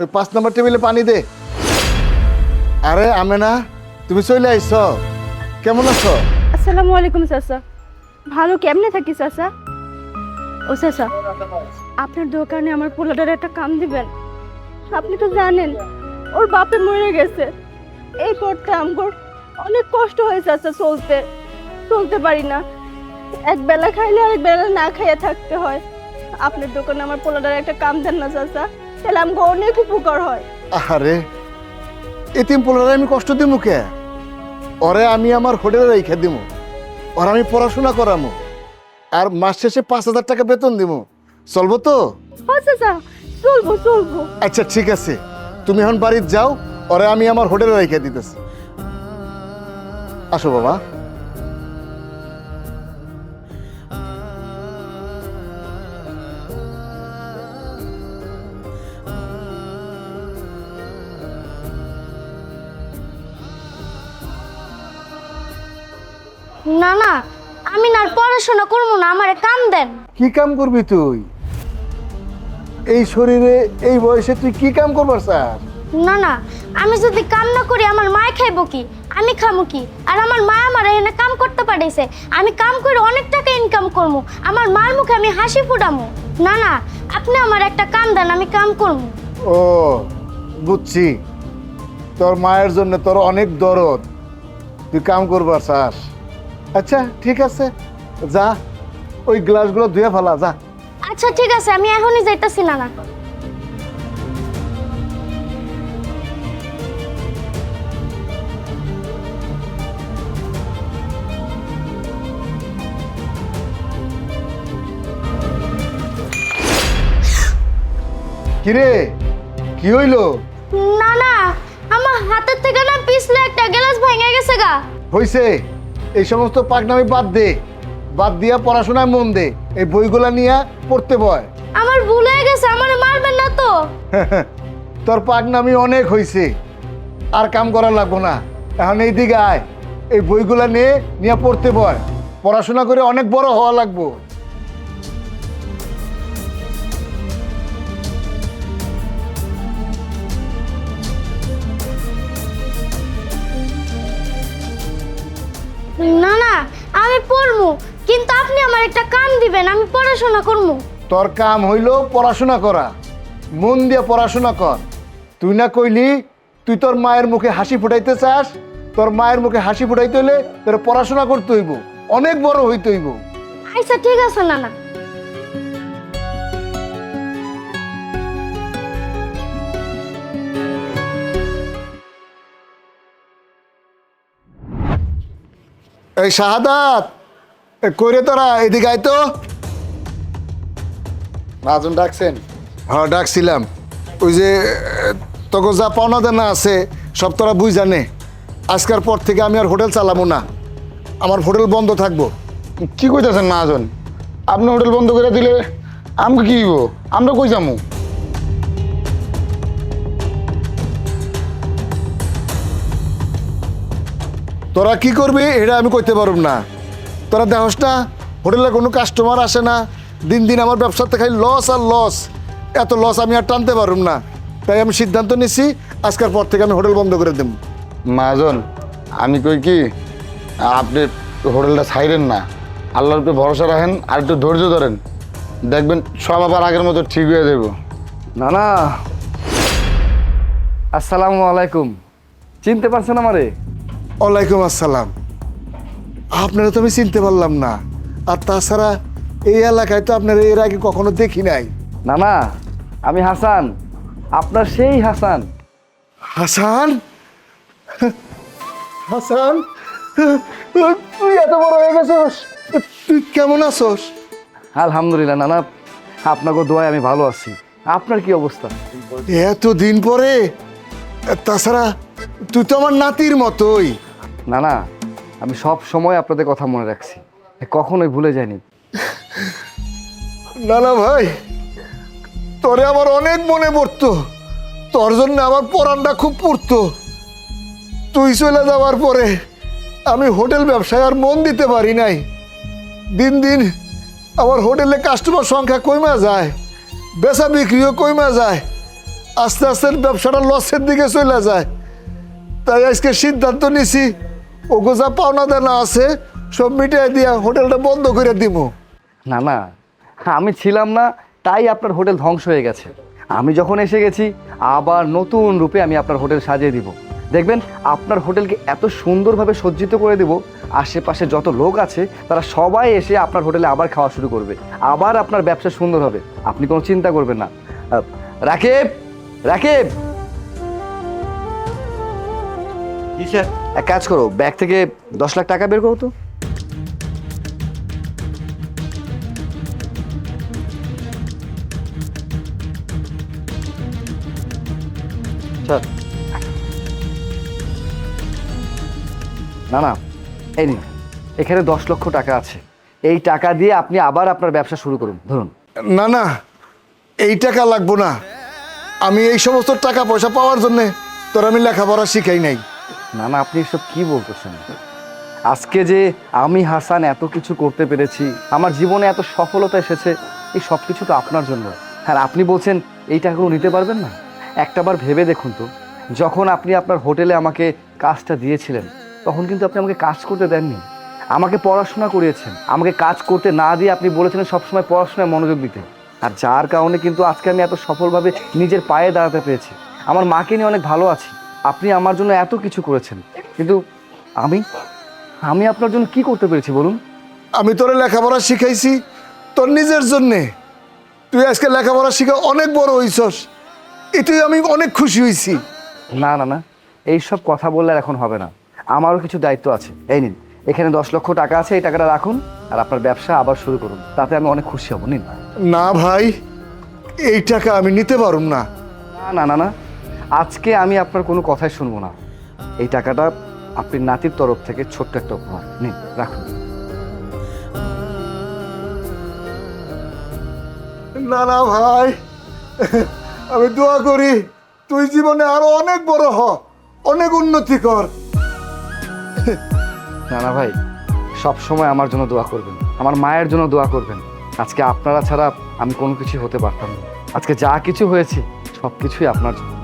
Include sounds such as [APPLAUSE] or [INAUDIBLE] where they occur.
ওই পাঁচ নম্বর টেবিলে পানি দে। আরে, আমেনা, তুমি চলে আইছ। কেমন আছো? আসসালামু আলাইকুম, চাচা। ভালো কেমনে থাকি, চাচা? ও, চাচা, আপনার দোকানে আমার পোলাটার একটা কাম দিবেন। আপনি তো জানেন, ওর বাপে মরে গেছে। এই পথটা আমার অনেক কষ্ট হয়ে, চাচা, চলতে। চলতে পারি না। এক বেলা খাইলে আরেক বেলা না খাইয়ে থাকতে হয়। আপনার দোকানে আমার পোলাটার একটা কাম দেন না, চাচা। তাহলে আমাকে অনেক উপকার হয়? আরে এতিম পোলারে আমি কষ্ট দিমু কে? ওরে আমি আমার হোটেলে রেখে দিমু। ওর আমি পড়াশোনা করামু আর মাস শেষে পাঁচ হাজার টাকা বেতন দিমু। চলবো তো? চলবো চলবো। আচ্ছা ঠিক আছে। তুমি এখন বাড়িতে যাও ওরে আমি আমার হোটেলে রেখে দিতেছি। আসো বাবা। না না আমি না আর পড়াশোনা করব না আমারে কাম দেন। কি কাম করবি তুই? এই শরীরে এই বয়সে তুই কি কাম করবার স্যার? না না আমি যদি কাম না করি আমার মা খাইবো কি? আমি খামু কি? আর আমার মা আমার এখানে কাম করতে পারিছে আমি কাম করে অনেক টাকা ইনকাম করব। আমার মার মুখে আমি হাসি ফুটামু। না না আপনি আমার একটা কাম দেন আমি কাম করব। ও বুঝছি। তোর মায়ের জন্য তোর অনেক দরদ। তুই কাম করবার চাস আচ্ছা ঠিক আছে। যা ওই গ্লাসগুলো ধুয়ে ফেলা যা। আচ্ছা ঠিক আছে আমি এখনই যাইতাছি না না কিরে কি হইল? না না আমার হাতের থেকে না পিছলে একটা গ্লাস ভেঙে গেছে গা। হইছে। এই সমস্ত পাকনামি বাদ দে। বাদ দিয়া পড়াশোনায় মন দে। এই বইগুলা নিয়ে পড়তে বয় আমার ভুল হয়ে গেছে আমার মারবেন না তো। [LAUGHS] তোর পাকনামি অনেক হইছে। আর কাম করা লাগবো না। এখন এই দিকে আয়। এই বইগুলা নিয়ে নিয়ে পড়তে বয় পড়াশোনা করে অনেক বড় হওয়া লাগবো। পড়মু কিন্তু আপনি আমার একটা কাম দিবেন আমি পড়াশোনা করব। তোর কাম হইল পড়াশোনা করা। মন দিয়ে পড়াশোনা কর। তুই না কইলি তুই তোর মায়ের মুখে হাসি ফুটাইতে চাস তোর মায়ের মুখে হাসি ফুটাইতে হইলে তোর পড়াশোনা করতে হইব। অনেক বড় হইতে হইব। আচ্ছা ঠিক আছে না না এই শাহাদাত! কইরে তোরা এদিকে আয় তো। রাজন ডাকছেন। হ্যাঁ ডাকছিলাম। ওই যে তোকে যা পাওনা দেনা আছে সব তোরা বুঝ জানে। আজকের পর থেকে আমি আর হোটেল চালাবো না। আমার হোটেল বন্ধ থাকব। কি কইতাছেন মহাজন আপনি হোটেল বন্ধ করে দিলে আমাকে কি হইব? আমরা কই যামু? তোরা কি করবি এটা আমি কইতে পারব না। তোরা দেখস না হোটেলে কোনো কাস্টমার আসে না। দিন দিন আমার ব্যবসাতে খালি লস আর লস এত লস আমি আর টানতে পারব না। তাই আমি সিদ্ধান্ত নিছি আজকের পর থেকে আমি হোটেল বন্ধ করে দেব। মাজন আমি কই কি আপনি হোটেলটা ছাইরেন না। আল্লাহর উপরে ভরসা রাখেন আর একটু ধৈর্য ধরেন। দেখবেন সব আবার আগের মতো ঠিক হয়ে যাব না না আসসালামু আলাইকুম। চিনতে পারছেন আমারে? ওয়ালাইকুম আসসালাম। আপনারা তো আমি চিনতে পারলাম না। আর তাছাড়া এই এলাকায় তো আপনারা এর আগে কখনো দেখি নাই। না না আমি হাসান। আপনার সেই হাসান। হাসান? হাসান? তুই এত বড় হয়ে গেছস। তুই কেমন আছোস? আলহামদুলিল্লাহ নানা আপনাকে দোয়ায় আমি ভালো আছি। আপনার কি অবস্থা? এত দিন পরে তাছাড়া তুই তো আমার নাতির মতোই। না না আমি সব সময় আপনাদের কথা মনে রাখছি। কখনোই ভুলে যাইনি। না না ভাই, তোরে আমার অনেক মনে পড়তো। তোর জন্য আমার পরানটা খুব পড়তো। তুই চলে যাওয়ার পরে আমি হোটেল ব্যবসায় আর মন দিতে পারি নাই। দিন দিন আমার হোটেলে কাস্টমার সংখ্যা কমে যায়, বেচা বিক্রিও কমে যায়, আস্তে আস্তে ব্যবসাটা লসের দিকে চলে যায়। তাই আজকে সিদ্ধান্ত নিছি ওগো যা পাওনা দেনা আছে, সব মিটিয়ে দিয়া হোটেলটা বন্ধ করে দিব না না, আমি ছিলাম না, তাই আপনার হোটেল ধ্বংস হয়ে গেছে। আমি যখন এসে গেছি, আবার নতুন রূপে আমি আপনার হোটেল সাজিয়ে দিব। দেখবেন, আপনার হোটেলকে এত সুন্দরভাবে সজ্জিত করে দেব, আশেপাশে যত লোক আছে, তারা সবাই এসে আপনার হোটেলে আবার খাওয়া শুরু করবে। আবার আপনার ব্যবসা সুন্দর হবে, আপনি কোনো চিন্তা করবেন না। রাকিব রাকিব! এক কাজ করো, ব্যাগ থেকে দশ লাখ টাকা বের করো তো। না না, এই নিন, এখানে দশ লক্ষ টাকা আছে। এই টাকা দিয়ে আপনি আবার আপনার ব্যবসা শুরু করুন, ধরুন। না না, এই টাকা লাগবো না। আমি এই সমস্ত টাকা পয়সা পাওয়ার জন্যে তোর আমি লেখাপড়া শিখাই নাই। না না, আপনি এসব কি বলতেছেন? আজকে যে আমি হাসান এত কিছু করতে পেরেছি, আমার জীবনে এত সফলতা এসেছে, এই সব কিছু তো আপনার জন্য। আর আপনি বলছেন এই টাকাগুলো নিতে পারবেন না? একটাবার ভেবে দেখুন তো। যখন আপনি আপনার হোটেলে আমাকে কাজটা দিয়েছিলেন, তখন কিন্তু আপনি আমাকে কাজ করতে দেননি। আমাকে পড়াশোনা করিয়েছেন। আমাকে কাজ করতে না দিয়ে আপনি বলেছিলেন সবসময় পড়াশোনায় মনোযোগ দিতে। আর যার কারণে কিন্তু আজকে আমি এত সফলভাবে নিজের পায়ে দাঁড়াতে পেরেছি। আমার মাকে নিয়ে অনেক ভালো আছি। আপনি আমার জন্য এত কিছু করেছেন। কিন্তু আমি আমি আপনার জন্য কি করতে পেরেছি বলুন? আমি তোরে লেখাপড়া শিখাইছি তোর নিজের জন্যে। তুই আজকে লেখাপড়া শিখে অনেক বড় হইছস। এটাই আমি অনেক খুশি হয়েছি না না না এইসব কথা বললে এখন হবে না। আমারও কিছু দায়িত্ব আছে। এই নিন এখানে দশ লক্ষ টাকা আছে এই টাকাটা রাখুন আর আপনার ব্যবসা আবার শুরু করুন। তাতে আমি অনেক খুশি হব নিন। না ভাই এই টাকা আমি নিতে পারুম না না না না আজকে আমি আপনার কোনো কথাই শুনব না। এই টাকাটা আপনি নাতির তরফ থেকে ছোট্ট একটা উপহার। নিন রাখুন। না না ভাই আমি দোয়া করি তুই জীবনে আরও অনেক বড় হ অনেক উন্নতি কর। না না ভাই সব সময় আমার জন্য দোয়া করবেন। আমার মায়ের জন্য দোয়া করবেন। আজকে আপনারা ছাড়া আমি কোনো কিছু হতে পারতাম না। আজকে যা কিছু হয়েছে সব কিছুই আপনার জন্য।